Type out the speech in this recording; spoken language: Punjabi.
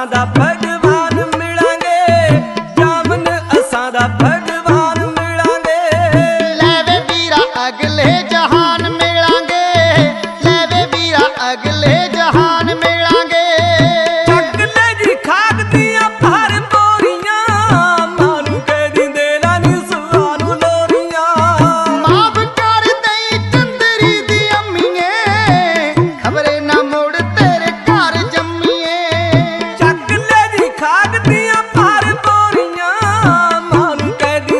ਅਸਾਂ ਦਾ ਭਗਵਾਨ ਮਿਲਾਂਗੇ। ਜਾਮਨ, ਅਸਾਂ ਦਾ ਭਗਵਾਨ ਮਿਲਾਂਗੇ। ਲੈ ਵੇ ਵੀਰਾ, ਅਗਲੇ ਜਹਾਨ ਮਿਲਾਂਗੇ। ਲੈ ਵੇ ਵੀਰਾ, ਅਗਲੇ ਜਹਾਨ ਮਿਲਾਂਗੇ।